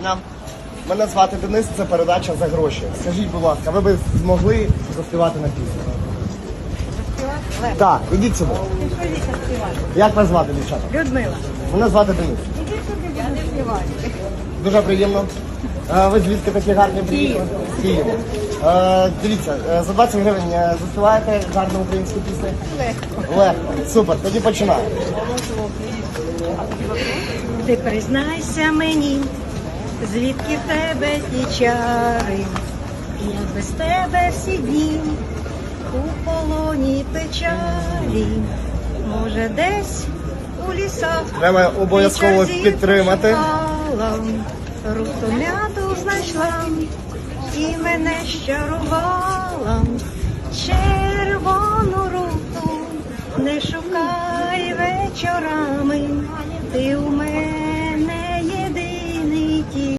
Дня. Мене звати Денис, це передача за гроші. Скажіть, будь ласка, ви б змогли заспівати на пісню? Так, ідіть сюди. Як вас звати, дівчата? Людмила. Мене звати Денис. Я не співаю. Дуже приємно. Е, Ви звідки такі гарні приїхали? З Києва. Е, Дивіться, е, за 20 гривень е, заспіваєте гарну українську пісню? Легко. Легко. Супер, тоді починаємо. Ти признайся мені, звідки в тебе ті чари, як без тебе всі дні у полоні печалі, може десь у лісах Треба обов'язково під підтримати. Русу м'яту знайшла і мене щарувала. Червону руту не шукай вечорами,